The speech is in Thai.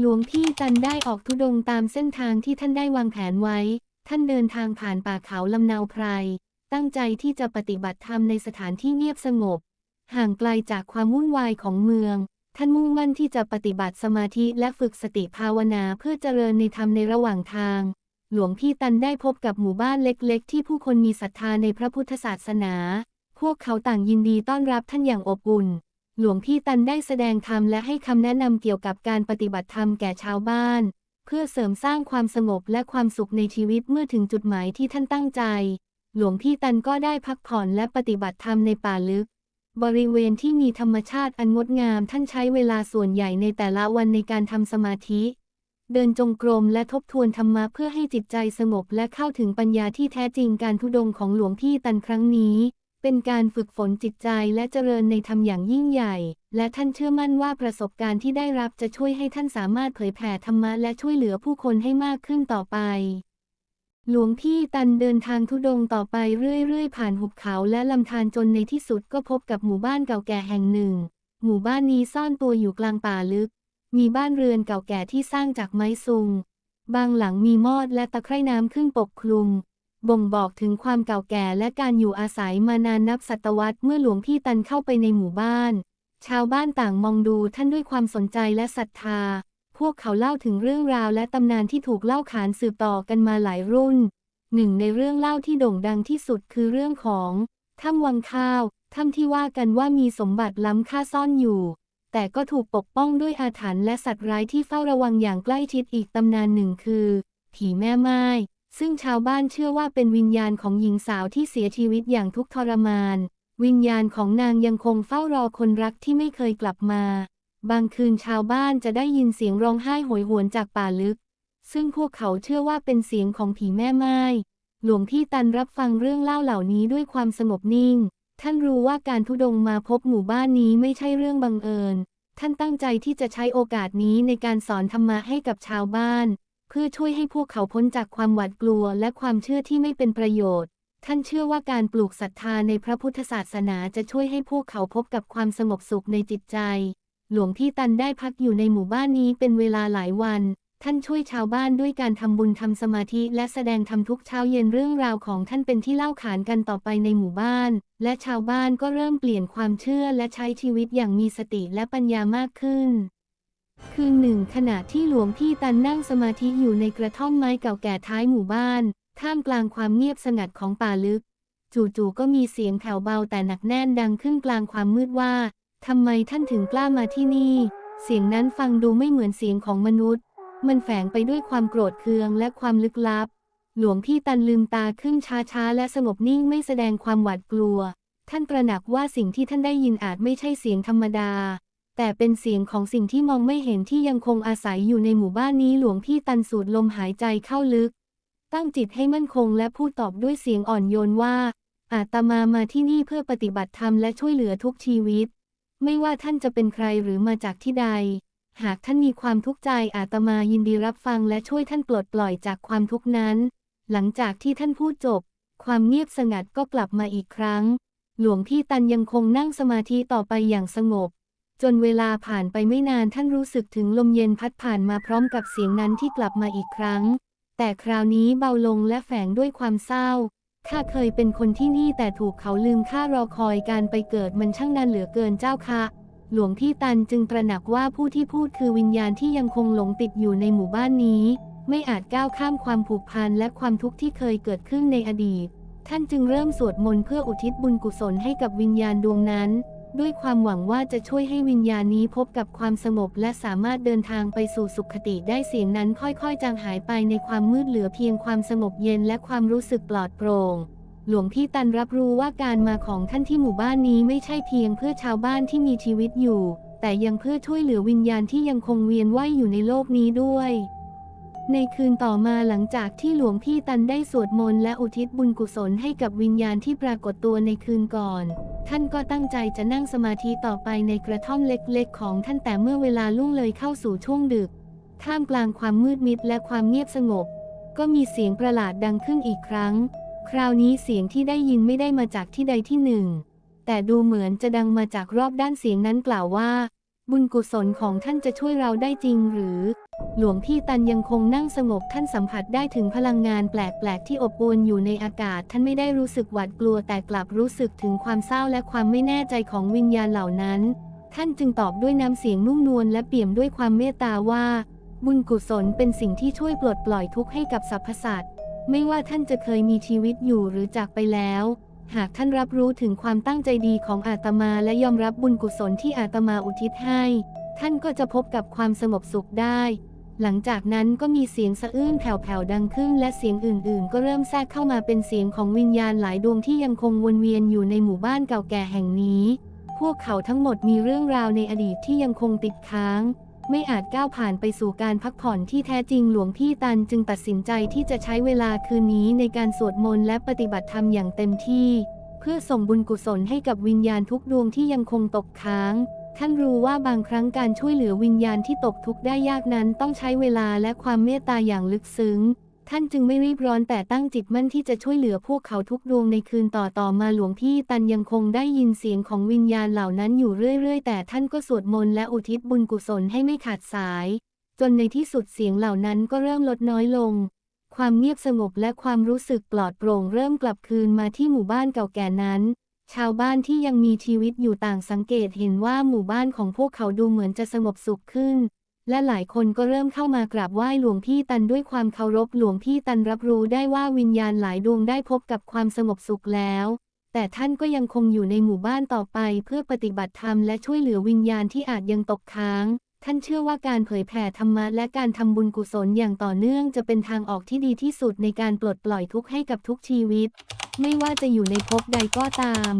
หลวงพี่ตันได้ออกทุดงตามเส้นทางที่ท่านได้วางแผนไว้ ท่านเดินทางผ่านป่าเขาลำนาวไพร ตั้งใจที่จะปฏิบัติธรรมในสถานที่เงียบสงบ ห่างไกลจากความวุ่นวายของเมือง ท่านมุ่งมั่นที่จะปฏิบัติสมาธิและฝึกสติภาวนาเพื่อเจริญในธรรมในระหว่างทาง หลวงพี่ตันได้พบกับหมู่บ้านเล็กๆ ที่ผู้คนมีศรัทธาในพระพุทธศาสนา พวกเขาต่างยินดีต้อนรับท่านอย่างอบอุ่น หลวงพี่ตันได้แสดงธรรมและให้คำแนะนำเกี่ยวกับการปฏิบัติธรรมแก่ชาวบ้าน เพื่อเสริมสร้างความสงบและความสุขในชีวิตเมื่อถึงจุดหมายที่ท่านตั้งใจ หลวงพี่ตันก็ได้พักผ่อนและปฏิบัติธรรมในป่าลึก บริเวณที่มีธรรมชาติอันงดงามท่านใช้เวลาส่วนใหญ่ในแต่ละวันในการทำสมาธิ เดินจงกรมและทบทวนธรรมะเพื่อให้จิตใจสงบและเข้าถึงปัญญาที่แท้จริงการทุดงของหลวงพี่ตันครั้งนี้ เป็นการฝึกฝนจิตใจและเจริญในธรรมอย่างยิ่งใหญ่ และท่านเชื่อมั่นว่าประสบการณ์ที่ได้รับจะช่วยให้ท่านสามารถเผยแผ่ธรรมะและช่วยเหลือผู้คนให้มากขึ้นต่อไป หลวงพี่ตันเดินทางทุดงต่อไปเรื่อยๆ ผ่านหุบเขาและลำธารจนในที่สุดก็พบกับหมู่บ้านเก่าแก่แห่งหนึ่ง หมู่บ้านนี้ซ่อนตัวอยู่กลางป่าลึก มีบ้านเรือนเก่าแก่ที่สร้างจากไม้ซุง บางหลังมีมอดและตะไคร่น้ำขึ้นปกคลุม บ่งบอกถึงความเก่าแก่และการอยู่อาศัยมานานนับศตวรรษเมื่อหลวงพี่ตันเข้าไปในหมู่บ้าน ชาวบ้านต่างมองดูท่านด้วยความสนใจและศรัทธา พวกเขาเล่าถึงเรื่องราวและตำนานที่ถูกเล่าขานสืบต่อกันมาหลายรุ่น หนึ่งในเรื่องเล่าที่โด่งดังที่สุดคือเรื่องของถ้ำวังข้าวถ้ำที่ว่ากันว่ามีสมบัติล้ำค่าซ่อนอยู่ แต่ก็ถูกปกป้องด้วยอาถรรพ์และสัตว์ร้ายที่เฝ้าระวังอย่างใกล้ชิดอีกตำนานหนึ่งคือ ผีแม่ไม้ ซึ่งชาวบ้านเชื่อว่าเป็นวิญญาณของหญิงสาวที่เสียชีวิตอย่างทุกข์ทรมาน วิญญาณของนางยังคงเฝ้ารอคนรักที่ไม่เคยกลับมา บางคืนชาวบ้านจะได้ยินเสียงร้องไห้โหยหวนจากป่าลึก ซึ่งพวกเขาเชื่อว่าเป็นเสียงของผีแม่ไม้หลวงพี่ตันรับฟังเรื่องเล่าเหล่านี้ด้วยความสงบนิ่ง ท่านรู้ว่าการทุดงมาพบหมู่บ้านนี้ไม่ใช่เรื่องบังเอิญ ท่านตั้งใจที่จะใช้โอกาสนี้ในการสอนธรรมะให้กับชาวบ้าน พื่อช่วยให้พวกเขาพ้นจากความหวาดกลัวและความเชื่อที่ไม่เป็นประโยชน์ ท่านเชื่อว่าการปลูกศรัทธาในพระพุทธศาสนาจะช่วยให้พวกเขาพบกับความสงบสุขในจิตใจ หลวงพี่ตันได้พักอยู่ในหมู่บ้านนี้เป็นเวลาหลายวัน ท่านช่วยชาวบ้านด้วยการทำบุญทำสมาธิและแสดงธรรมทุกเช้าเย็นเรื่องราวของท่านเป็นที่เล่าขานกันต่อไปในหมู่บ้าน และชาวบ้านก็เริ่มเปลี่ยนความเชื่อและใช้ชีวิตอย่างมีสติและปัญญามากขึ้น คืนหนึ่งขณะที่หลวงพี่ตันนั่งสมาธิอยู่ในกระท่อมไม้เก่าแก่ท้ายหมู่บ้าน ท่ามกลางความเงียบสงัดของป่าลึก จู่ๆก็มีเสียงแผ่วเบาแต่หนักแน่นดังขึ้นกลางความมืดว่าทำไมท่านถึงกล้ามาที่นี่ เสียงนั้นฟังดูไม่เหมือนเสียงของมนุษย์ มันแฝงไปด้วยความโกรธเคืองและความลึกลับ หลวงพี่ตันลืมตาขึ้นช้าๆและสงบนิ่งไม่แสดงความหวาดกลัว ท่านตระหนักว่าสิ่งที่ท่านได้ยินอาจไม่ใช่เสียงธรรมดา แต่เป็นเสียงของสิ่งที่มองไม่เห็นที่ยังคงอาศัยอยู่ในหมู่บ้านนี้หลวงพี่ตันสูดลมหายใจเข้าลึก ตั้งจิตให้มั่นคงและพูดตอบด้วยเสียงอ่อนโยนว่า อาตมามาที่นี่เพื่อปฏิบัติธรรมและช่วยเหลือทุกชีวิต ไม่ว่าท่านจะเป็นใครหรือมาจากที่ใด หากท่านมีความทุกข์ใจอาตมายินดีรับฟังและช่วยท่านปลดปล่อยจากความทุกข์นั้น หลังจากที่ท่านพูดจบ ความเงียบสงัดก็กลับมาอีกครั้ง หลวงพี่ตันยังคงนั่งสมาธิต่อไปอย่างสงบ จนเวลาผ่านไปไม่นานท่านรู้สึกถึงลมเย็นพัดผ่านมาพร้อมกับเสียงนั้นที่กลับมาอีกครั้ง แต่คราวนี้เบาลงและแฝงด้วยความเศร้า ข้าเคยเป็นคนที่นี่แต่ถูกเขาลืมข้ารอคอยการไปเกิดมันช่างนานเหลือเกินเจ้าค่ะ หลวงพี่ตันจึงตระหนักว่าผู้ที่พูดคือวิญญาณที่ยังคงหลงติดอยู่ในหมู่บ้านนี้ ไม่อาจก้าวข้ามความผูกพันและความทุกข์ที่เคยเกิดขึ้นในอดีต ท่านจึงเริ่มสวดมนต์เพื่ออุทิศบุญกุศลให้กับวิญญาณดวงนั้น ด้วยความหวังว่าจะช่วยให้วิญญาณนี้พบกับความสงบและสามารถเดินทางไปสู่สุขติได้เสียงนั้นค่อยๆ จางหายไปในความมืดเหลือเพียงความสงบเย็นและความรู้สึกปลอดโปร่งหลวงพี่ตันรับรู้ว่าการมาของท่านที่หมู่บ้านนี้ไม่ใช่เพียงเพื่อชาวบ้านที่มีชีวิตอยู่ แต่ยังเพื่อช่วยเหลือวิญญาณที่ยังคงเวียนว่ายอยู่ในโลกนี้ด้วย ในคืนต่อมาหลังจากที่หลวงพี่ตันได้สวดมนต์และอุทิศบุญกุศลให้กับวิญญาณที่ปรากฏตัวในคืนก่อน ท่านก็ตั้งใจจะนั่งสมาธิต่อไปในกระท่อมเล็กๆ ของท่านแต่เมื่อเวลาล่วงเลยเข้าสู่ช่วงดึก ท่ามกลางความมืดมิดและความเงียบสงบ ก็มีเสียงประหลาดดังขึ้นอีกครั้ง คราวนี้เสียงที่ได้ยินไม่ได้มาจากที่ใดที่หนึ่ง แต่ดูเหมือนจะดังมาจากรอบด้านเสียงนั้นกล่าวว่า บุญกุศลของท่านจะช่วยเราได้จริงหรือ หลวงพี่ตันยังคงนั่งสงบท่านสัมผัสได้ถึงพลังงานแปลกๆ ที่อบอวลอยู่ในอากาศ ท่านไม่ได้รู้สึกหวาดกลัวแต่กลับรู้สึกถึงความเศร้าและความไม่แน่ใจของวิญญาณเหล่านั้น ท่านจึงตอบด้วยน้ำเสียงนุ่มนวลและเปี่ยมด้วยความเมตตาว่า บุญกุศลเป็นสิ่งที่ช่วยปลดปล่อยทุกข์ให้กับสรรพสัตว์ไม่ว่าท่านจะเคยมีชีวิตอยู่หรือจากไปแล้ว หากท่านรับรู้ถึงความตั้งใจดีของอาตมาและยอมรับบุญกุศลที่อาตมาอุทิศให้ ท่านก็จะพบกับความสงบสุขได้ หลังจากนั้นก็มีเสียงสะอื้นแผ่วๆดังขึ้น และเสียงอื่นๆ ก็เริ่มแทรกเข้ามาเป็นเสียงของวิญญาณหลายดวงที่ยังคงวนเวียนอยู่ในหมู่บ้านเก่าแก่แห่งนี้ พวกเขาทั้งหมดมีเรื่องราวในอดีตที่ยังคงติดค้าง ไม่อาจก้าวผ่านไปสู่การพักผ่อนที่แท้จริงหลวงพี่ตันจึงตัดสินใจที่จะใช้เวลาคืนนี้ในการสวดมนต์และปฏิบัติธรรมอย่างเต็มที่ เพื่อส่งบุญกุศลให้กับวิญญาณทุกดวงที่ยังคงตกค้าง ท่านรู้ว่าบางครั้งการช่วยเหลือวิญญาณที่ตกทุกข์ได้ยากนั้นต้องใช้เวลาและความเมตตาอย่างลึกซึ้ง ท่านจึงไม่รีบร้อนแต่ตั้งจิตมั่นที่จะช่วยเหลือพวกเขาทุกดวงในคืนต่อต่อมาหลวงพี่ตันยังคงได้ยินเสียงของวิญญาณเหล่านั้นอยู่เรื่อย ๆ แต่ท่านก็สวดมนต์และอุทิศบุญกุศลให้ไม่ขาดสาย จนในที่สุดเสียงเหล่านั้นก็เริ่มลดน้อยลง ความเงียบสงบและความรู้สึกปลอดโปร่งเริ่มกลับคืนมาที่หมู่บ้านเก่าแก่นั้น ชาวบ้านที่ยังมีชีวิตอยู่ต่างสังเกตเห็นว่าหมู่บ้านของพวกเขาดูเหมือนจะสงบสุขขึ้น และหลายคนก็เริ่มเข้ามากราบไหว้หลวงพี่ตันด้วยความเคารพหลวงพี่ตันรับรู้ได้ว่าวิญญาณหลายดวงได้พบกับความสงบสุขแล้ว แต่ท่านก็ยังคงอยู่ในหมู่บ้านต่อไป เพื่อปฏิบัติธรรมและช่วยเหลือวิญญาณที่อาจยังตกค้าง ท่านเชื่อว่าการเผยแผ่ธรรมะและการทำบุญกุศลอย่างต่อเนื่องจะเป็นทางออกที่ดีที่สุดในการปลดปล่อยทุกข์ให้กับทุกชีวิต ไม่ว่าจะอยู่ในภพใดก็ตาม